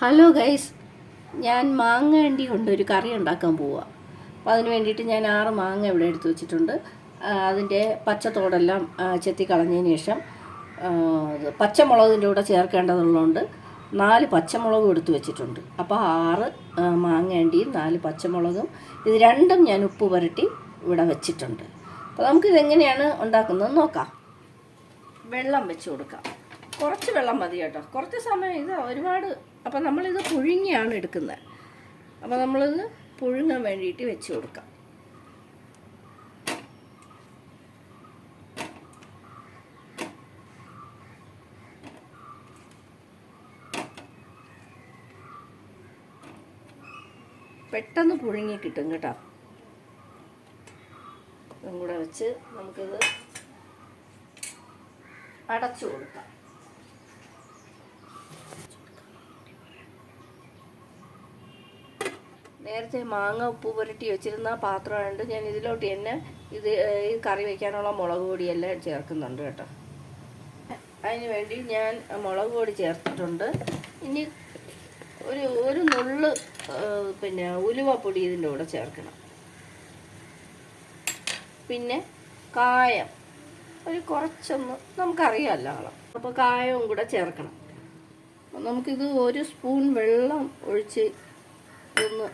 Hello guys ഞാൻ മാങ്ങ അണ്ടി കൊണ്ട് ഒരു കറി ഉണ്ടാക്കാൻ പോവുക അപ്പോൾ അതിന് വേണ്ടിയിട്ട് ഞാൻ ആറ് മാങ്ങ ഇവിടെ എടുത്തു വെച്ചിട്ടുണ്ട്. അതിന്റെ പച്ചത്തോടെല്ലാം ചെത്തി കളഞ്ഞതിന് ശേഷം പച്ചമുളകിന്റെ കൂടെ ചേർക്കേണ്ടതുള്ളതുകൊണ്ട് നാല് പച്ചമുളകും എടുത്തു വെച്ചിട്ടുണ്ട്. അപ്പോൾ ആറ് മാങ്ങ അണ്ടിയും നാല് പച്ചമുളകും. ഇത് രണ്ടും ഞാൻ ഉപ്പ് പുരട്ടി ഇവിടെ വെച്ചിട്ടുണ്ട്. അപ്പോൾ നമുക്കിതെങ്ങനെയാണ് ഉണ്ടാക്കുന്നത് നോക്കാം. വെള്ളം വെച്ച് കൊടുക്കാം. കുറച്ച് വെള്ളം മതി കേട്ടോ. കുറച്ച് സമയം ഇത് ഒരുപാട് അപ്പം നമ്മളിത് പുഴുങ്ങിയാണ് എടുക്കുന്നത്. അപ്പം നമ്മളിത് പുഴുങ്ങാൻ വേണ്ടിയിട്ട് വെച്ച് കൊടുക്കാം. പെട്ടെന്ന് പുഴുങ്ങി കിട്ടും കേട്ടോ. ഇതും കൂടെ വെച്ച് നമുക്കിത് അടച്ചു കൊടുക്കാം. നേരത്തെ മാങ്ങ ഉപ്പ് പുരട്ടി വെച്ചിരുന്ന പാത്രമായതുകൊണ്ട് ഞാൻ ഇതിലോട്ട് തന്നെ ഇത് ഈ കറി വയ്ക്കാനുള്ള മുളക് പൊടിയെല്ലാം ചേർക്കുന്നുണ്ട് കേട്ടോ. അതിന് വേണ്ടി ഞാൻ മുളക് പൊടി ചേർത്തിട്ടുണ്ട്. ഇനി ഒരു ഒരു നുള്ള് പിന്നെ ഉലുവപ്പൊടി ഇതിന്റെ കൂടെ ചേർക്കണം. പിന്നെ കായം. ഒരു കുറച്ചൊന്ന് നമുക്കറിയാമല്ലോ ആളം അപ്പോൾ കായവും കൂടെ ചേർക്കണം. നമുക്കിത് ഒരു സ്പൂൺ വെള്ളം ഒഴിച്ച് ഒന്ന്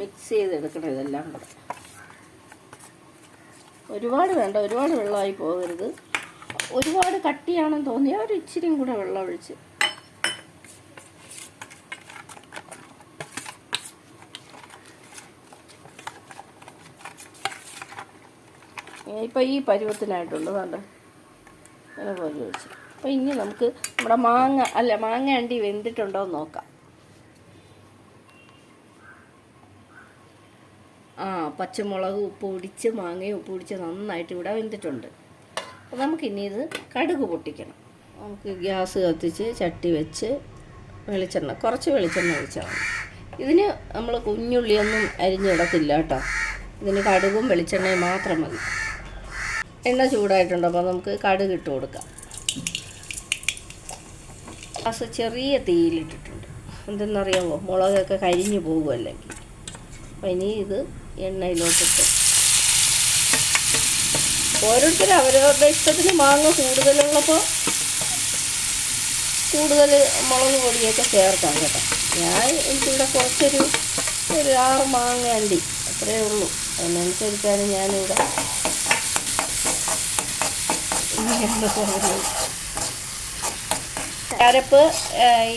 മിക്സ് ചെയ്തെടുക്കണം ഇതെല്ലാം കൂടെ. ഒരുപാട് വേണ്ട ഒരുപാട് വെള്ളമായി പോകരുത്. ഒരുപാട് കട്ടിയാണെന്ന് തോന്നിയാൽ ഒരു ഇച്ചിരിയും കൂടെ വെള്ളം ഒഴിച്ച്. ഇപ്പം ഈ പരുവത്തിനായിട്ടുണ്ട് വേണ്ട. അങ്ങനെ പോലെ വെച്ച് അപ്പോൾ ഇനി നമുക്ക് നമ്മുടെ മാങ്ങ അല്ല മാങ്ങ അണ്ടി വെന്തിട്ടുണ്ടോ എന്ന് നോക്കാം. ആ പച്ചമുളക് ഉപ്പ് പൊടിച്ച് മാങ്ങയും ഉപ്പ് പൊടിച്ച് നന്നായിട്ട് ഇവിടെ വെന്തിട്ടുണ്ട്. അപ്പോൾ നമുക്കിനി ഇത് കടുക് പൊട്ടിക്കണം. നമുക്ക് ഗ്യാസ് കത്തിച്ച് ചട്ടി വെച്ച് വെളിച്ചെണ്ണ കുറച്ച് വെളിച്ചെണ്ണ ഒഴിച്ചാൽ മതി. ഇതിന് നമ്മൾ കുഞ്ഞുള്ളിയൊന്നും അരിഞ്ഞിടത്തില്ല കേട്ടോ. ഇതിന് കടുകും വെളിച്ചെണ്ണയും മാത്രം മതി. എണ്ണ ചൂടായിട്ടുണ്ട് അപ്പോൾ നമുക്ക് കടുക് ഇട്ട് കൊടുക്കാം. ഗ്യാസ് ചെറിയ തീയിലിട്ടിട്ടുണ്ട് എന്തെന്നറിയാമോ മുളകൊക്കെ കരിഞ്ഞു പോകും അല്ലെങ്കിൽ അപ്പം ഇനി ഇത് എണ്ണയിലോട്ടിട്ട്. ഓരോരുത്തരും അവരവരുടെ ഇഷ്ടത്തിന് മാങ്ങ കൂടുതലുള്ളപ്പോൾ കൂടുതൽ മുളക് പൊടിയൊക്കെ ചേർക്കാം കേട്ടോ. ഞാൻ എനിക്കിവിടെ കുറച്ചൊരു ഒരു ആറ് മാങ്ങ അണ്ടി അത്രയേ ഉള്ളൂ. അതിനനുസരിച്ചാണ് ഞാനിവിടെ അരപ്പ്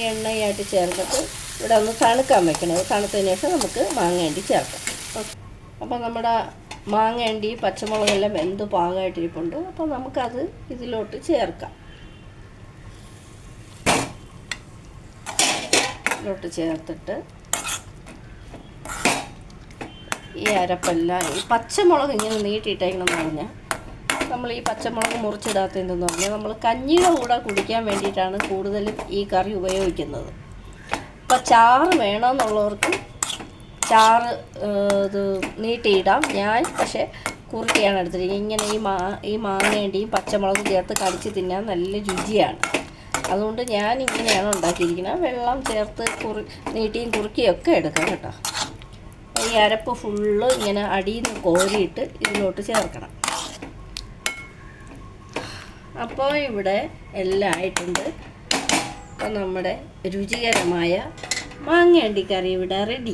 എണ്ണയായിട്ട് ചേർത്തിട്ട് ഇവിടെ ഒന്ന് തണുക്കാൻ വെക്കണം. തണുത്തതിന് ശേഷം നമുക്ക് മാങ്ങയണ്ടി ചേർക്കാം. അപ്പം അപ്പോൾ നമ്മുടെ മാങ്ങയണ്ടി പച്ചമുളകെല്ലാം വെന്ത് പാകമായിട്ടിരിപ്പുണ്ട്. അപ്പോൾ നമുക്കത് ഇതിലോട്ട് ചേർക്കാം. ഇതിലോട്ട് ചേർത്തിട്ട് ഈ അരപ്പല്ല ഈ പച്ചമുളക് ഇങ്ങനെ നീട്ടിയിട്ടേക്കണമെന്ന് പറഞ്ഞാൽ നമ്മൾ ഈ പച്ചമുളക് മുറിച്ചിടാത്തതെന്ന് പറഞ്ഞാൽ നമ്മൾ കഞ്ഞിയുടെ കൂടെ കുടിക്കാൻ വേണ്ടിയിട്ടാണ് കൂടുതലും ഈ കറി ഉപയോഗിക്കുന്നത്. അപ്പോൾ ചാറ് വേണമെന്നുള്ളവർക്ക് ചാറ് ഇത് നീട്ടിയിടാം. ഞാൻ പക്ഷേ കുറുക്കിയാണ് എടുത്തിരിക്കുന്നത്. ഇങ്ങനെ ഈ മാ ഈ മാങ്ങേണ്ടിയും പച്ചമുളക് ചേർത്ത് കടിച്ച് തിന്നാൻ നല്ല രുചിയാണ്. അതുകൊണ്ട് ഞാൻ ഇങ്ങനെയാണ് ഉണ്ടാക്കിയിരിക്കുന്നത്. വെള്ളം ചേർത്ത് കുറി നീട്ടിയും കുറുക്കിയും ഒക്കെ എടുക്കാം കേട്ടോ. ഈ അരപ്പ് ഫുള്ള് ഇങ്ങനെ അടിയിൽ നിന്ന് കോരിയിട്ട് ഇതിലോട്ട് ചേർക്കണം. അപ്പോൾ ഇവിടെ എല്ലാം ആയിട്ടുണ്ട്. അപ്പോൾ നമ്മുടെ രുചികരമായ മാങ്ങ അണ്ടിക്കറി ഇവിടെ റെഡി